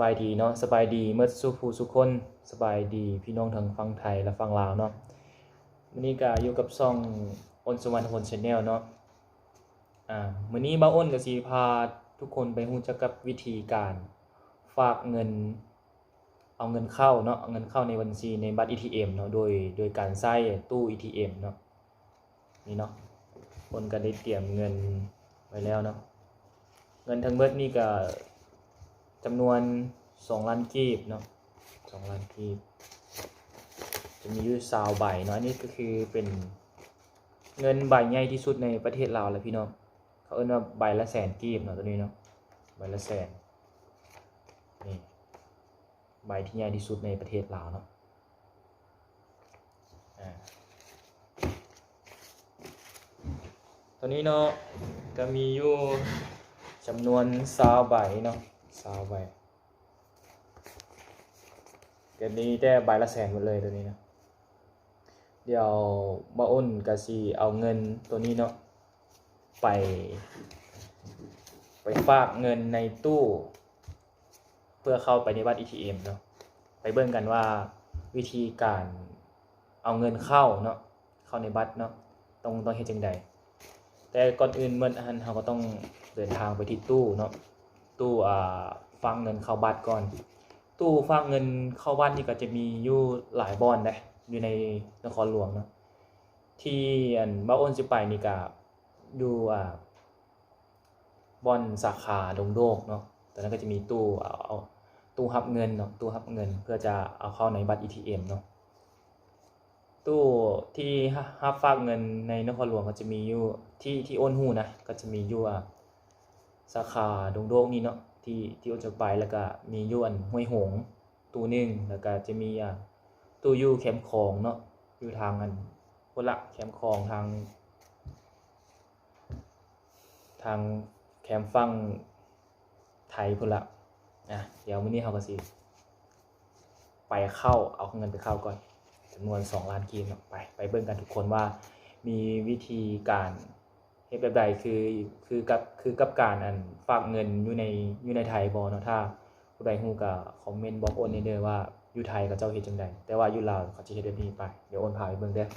บายดีเนาะสบายดีเมื่อสุภูสุคนสบายดีพี่น้องทางฟังไทยและฟังลาวเนาะวันนี้ก็อยู่กับซ่องอนสุวรรณพลชาแนลเนาะอ่ามื้อนี้บ่าอ้นก็สิพาทุกคนไปรู้จักกับวิธีการฝากเงิน เอาเงินเข้าเนาะเอาเงินเข้าในบัญชีในบัตร ATM เนาะโดยโดยการใช้ตู้ ATM เนาะนี่เนาะคนก็ได้เตรียมเงินไว้แล้วเนาะเงินทั้งเบิดนี่ก็ จำนวน2ล้านกีบเนาะ2ล้านกีบ จะมีอยู่ซาวใบเนาะอันนี้ก็คือเป็นเงินใบใหญ่ที่สุดในประเทศลาวแหละพี่น้องเขาเอิ้นว่าใบละแสนกีบเนาะตัวนี้เนาะใบละแสนนี่ใบที่ใหญ่ที่สุดในประเทศลาวเนาะตัวนี้เนาะก็มีอยู่จำนวนซาวใบเนาะ ซาวใบเดี๋ยวนี้ได้ใบละแสนหมดเลยตัวนี้นะ เดี๋ยวบ้าอ้นกะซีเอาเงินตัวนี้เนาะไป ไปฝากเงินในตู้ เพื่อเข้าไปในบัตร ATM เนาะไปเบิ่งกันว่าวิธีการเอาเงินเข้าเนาะเข้าในบัตรเนาะต้องต้องเฮ็ดจังใดแต่ก่อนอื่นเมื่ออันเราก็ต้องเดินทางไปที่ตู้เนาะ ตู้อ่าฟังเงินเข้าบัตรก่อน ตู้ฟังเงินเข้าบัตรนี่ก็จะมีอยู่หลายบอนนะอยู่ในนครหลวงเนาะที่อันบ้าอ้นสิไปนี่ก็อยู่อ่าบอนสาขาดงโดกเนาะตอนนั้นก็จะมีตู้เอาเอาตู้รับเงินเนาะตู้รับเงินเพื่อจะเอาเข้าในบัตร ATM เนาะตู้ที่รับฝากเงินในนครหลวงก็จะมีอยู่ที่ที่โอนหูนะก็จะมีอยู่อ่า สาขาดงโดกนี่เนาะที่ที่อ้นจะไปแล้วก็มียู่อันห้วยหงตู้หนึ่งแล้วก็จะมีอะตู้ยู่แคมป์คลองเนาะอยู่ทางอันพุละแคมป์คลองทาง ทางแคมป์ฟังไทยพุละอะเดี๋ยวมื้อนี้เฮาก็สิไปเข้าเอาเงินไปเข้าก่อนจำนวน 2 ล้านกีบไปไปเบิ่งกันทุกคนว่ามีวิธีการ เฮ็ดแบบใดคือคือกับคือกับการอันฝากเงินอยู่ในอยู่ในไทยบ่เนาะถ้าผู้ใดฮู้ก็คอมเมนต์บอกโอนในเด้อว่าอยู่ไทยเขาเจ้าเฮ็ดจังไดแต่ว่าอยู่ลาวเขาสิเฮ็ดแบบนี้ไปเดี๋ยวโอนพาไปเบิ่งเด้อ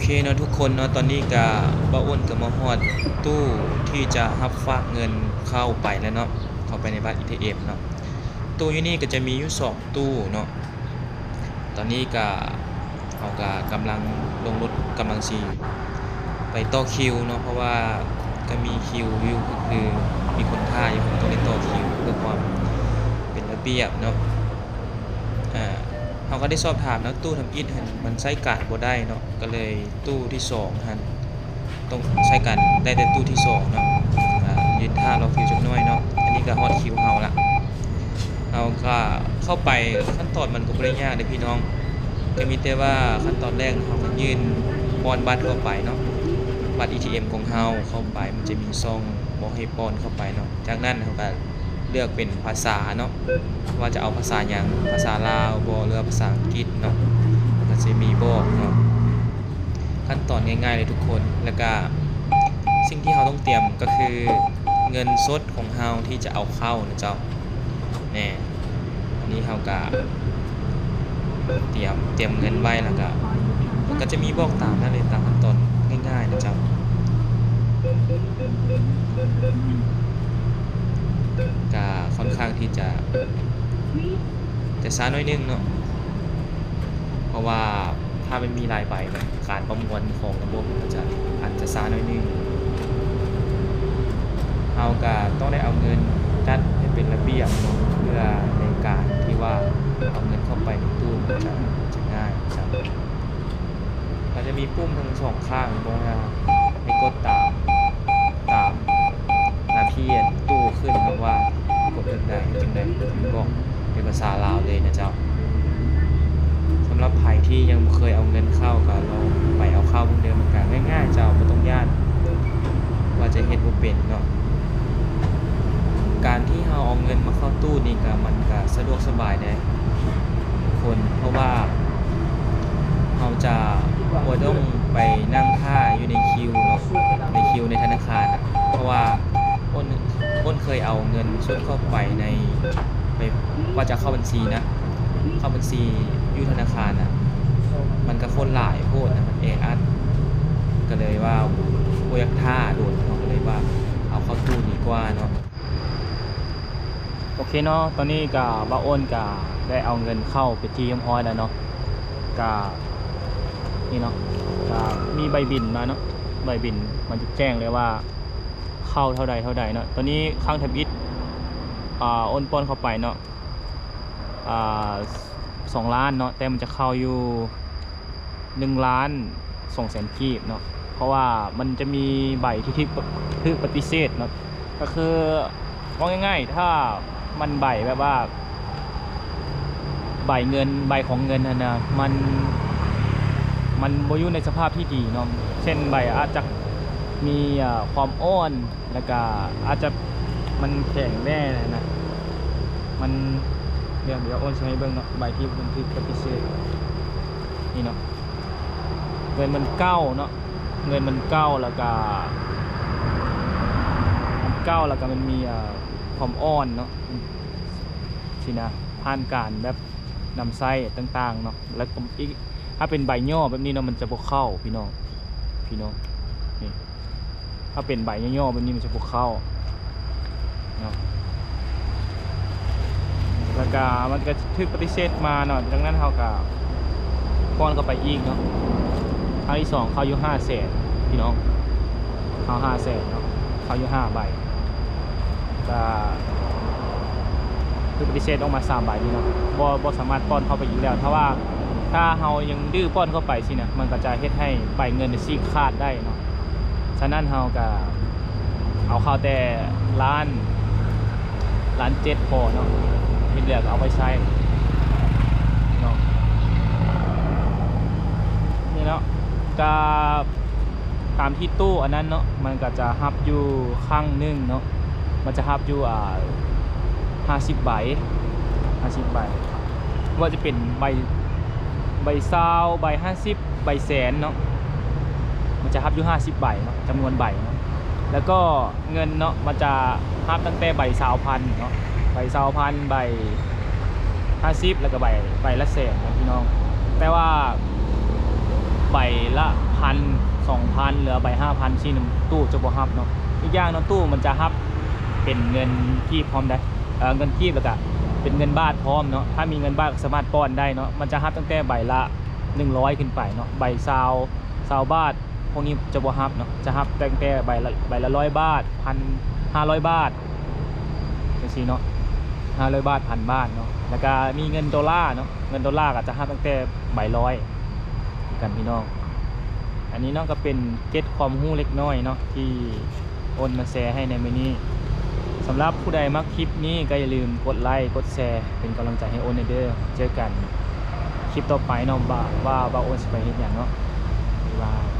เคเนาะทุกคนเนาะตอนนี้ก็บ่อ้วนก็มาฮอดตู้ที่จะรับฝากเงินเข้าไปแล้วเนาะเข้าไปในบัตร ATM เนาะตู้อยู่นี่ก็จะมีอยู่สองตู้เนาะตอนนี้ก็เอาก็กำลังลงรถกำลังสิไปต่อคิวเนาะเพราะว่าก็มีคิวอยู่ก็คือมีคนท่าอยู่ผมต้องได้ต่อคิวเพื่อความเป็นระเบียบเนาะอ่า เขาก็ได้สอบถามนะตู้ทำอิฐหันมันใช้การบ่ได้เนาะก็เลยตู้ที่สองหันต้องใช้การได้แต่ตู้ที่สองเนาะยืนท่ารอคิวจักน่อยเนาะอันนี้ก็ฮอตคิวเฮาละเราก็เข้าไปขั้นตอนมันก็บ่ได้ยากเลยพี่น้องก็มีแต่ว่าขั้นตอนแรกเราก็ยื่นปอนบัตรเข้าไปเนาะบัตร ATM ของเราเข้าไปมันจะมีซองบอกให้ปอนเข้าไปเนาะจากนั้นเราก็ เลือกเป็นภาษาเนาะว่าจะเอาภาษาอย่างภาษาลาวบ่หรือภาษาอังกฤษเนาะก็จะมีบอกเนาะขั้นตอนง่ายๆเลยทุกคนแล้วก็สิ่งที่เราต้องเตรียมก็คือเงินสดของเราที่จะเอาเข้านะเจ้าแน่อันนี้เราก็เตรียมเตรียมเงินไว้แล้วก็มันก็จะมีบอกตามนั่นเลยตามขั้นตอนง่ายๆนะเจ๊ะ ก็ค่อนข้างที่จะจะช้าหน้อยนึงเนาะเพราะว่าถ้ามันมีรายใบการประมวลของระบบมันจะอาจจะช้าหน้อยนึงเอาก็ต้องได้เอาเงินจัดให้เป็นระเบียบเพื่อในการที่ว่าเอาเงินเข้าไปในตู้มันจะจะง่ายจะเราจะมีปุ่มทั้งสองข้างตรงนี้ให้กดตามตามน้าที่ตู้ขึ้นนะว่ากดจึงใดจึงใดถึงบอกเป็น ภาษาลาวเลยนะเจ้าสำหรับใครที่ยังเคยเอาเงินเข้าก็ลองไปเอาเข้าเหมือนเดิมเหมือนกันง่ายๆเจ้าไม่ต้องย่านว่าจะเฮ็ดบ่เป็นเนาะการที่เราเอาเงินมาเข้าตู้นี่ก็มันก็สะดวกสบายได้คนเพราะว่าเราจะบ่ต้องไปนั่งท่าอยู่ในคิวเนาะในคิวในธนาคารเพราะว่าอ้นอ้นเคยเอาเงินสดเข้าไปใน ไปว่าจะเข้าบัญชีนะ เข้าบัญชียูธนาคารอะมันก็คนหลายโพดนะมันแออัดก็เลยว่าบ่อยากท่าโดนเขาก็เลยว่าเอาเข้าตู้ดีกว่าเนาะโอเคเนาะตอนนี้กับบาโอนกับได้เอาเงินเข้าไปที่ยบร้อยแล้วเนาะกับนี่เนาะกับมีใบบินมาเนาะใบบินมันจะแจ้งเลยว่าเข้าเท่าใดเท่าใดเนาะตอนนี้ข้างทบิต อ่าโอนปอนเข้าไปเนาะอ่าสองล้านเนาะแต่มันจะเข้าอยู่หนึ่งล้านสองแสนกีบเนาะเพราะว่ามันจะมีใบที่ที่ที่ปฏิเสธเนาะก็คือว่าง่ายๆ ถ้ามันใบแบบว่า ใบเงินใบของเงินนะมันมันบอยู่ในสภาพที่ดีเนาะเช่นใบอาจจะมีความอ้อนแล้วก็อาจจะ มันแข็งแน่นะมันเดี๋ยวเดี๋ยวโอนใช้เบิ่งเนาะใบที่มันคือปฏิเสธนี่เนาะเงินมันเก้าเนาะเงินมันเก้าแล้วก็มันเก้าแล้วก็มันมีเอ่อความอ่อนเนาะสินะผ่านการแบบนำไส้ต่างๆเนาะแล้วก็อีกถ้าเป็นใบย่อแบบนี้เนาะมันจะบกเข้าพี่น้องพี่น้องนี่ถ้าเป็นใบย่อๆแบบนี้มันจะบกเข้า เนาะแล้วก็มันก็ถึกปฏิเสธมาเนาะดังนั้นเขาก็ป้อนเข้าไปอีกเนาะครั้งที่สองเขาอยู่ห้าแสนพี่น้องเขาห้าแสนเนาะเขาอยู่ห้าใบก็คือปฏิเสธออกมาสามใบนี่เนาะบ่บ่สามารถป้อนเข้าไปอีกแล้วถ้าว่าถ้าเฮายังดื้อป้อนเข้าไปสินะมันก็จะเฮ็ดให้ใบเงินซีกขาดได้เนาะฉะนั้นเฮาก็เอาเข้าแต่ล้าน ล้านเจ็ดพอเนาะที่เหลือก็เอาไปใช้เนาะนี่เนาะก็ตามที่ตู้อันนั้นเนาะมันก็จะฮับอยู่ข้างหนึงเนาะมันจะฮับอยู่อ่าห้าสิบใบห้าสิบใบว่าจะเป็นใบใบซาวใบห้าสิบใบแสนเนาะมันจะฮับอยู่ห้าสิบใบเนาะจำนวนใบเนาะ แล้วก็เงินเนาะมันจะฮับตั้งแต่ใบสาวพันเนาะใบสาวพันใบห้าสิบแล้วก็ใบใบละแสนนะพี่น้อง แต่ว่าใบละพันสองพันเหลือใบห้าพันที่นตู้จะบ่ฮับเนาะอีกอย่างเนาะตู้มันจะฮับเป็นเงินกีบพร้อมได้เออเงินกีบแล้วก็เป็นเงินบาทพร้อมเนาะถ้ามีเงินบาทสามารถป้อนได้เนาะมันจะฮับตั้งแต่ใบละ 100 ขึ้นไปเนาะใบซาวซาวบาท พวกนี้จะบ่ฮับเนาะจะฮับตั้งแต่ใบละใบละร้อยบาทพันห้าร้อยบาทจังซี่เนาะห้าร้อยบาทพันบาทเนาะแล้วก็มีเงินดอลลาร์เนาะเงินดอลลาร์ก็จะฮับตั้งแต่ใบร้อยกันพี่น้องอันนี้เนาะก็เป็นเก็ตความรู้เล็กน้อยเนาะที่โอนมาแชร์ให้ในมือนี้สำหรับผู้ใดมักคลิปนี้ก็อย่าลืมกดไลค์กดแชร์เป็นกำลังใจให้โอนเด้อเจอกันคลิปต่อไปเนาะว่าว่าว่าโอนสไปเฮ็ดหยังเนาะบ๊ายบาย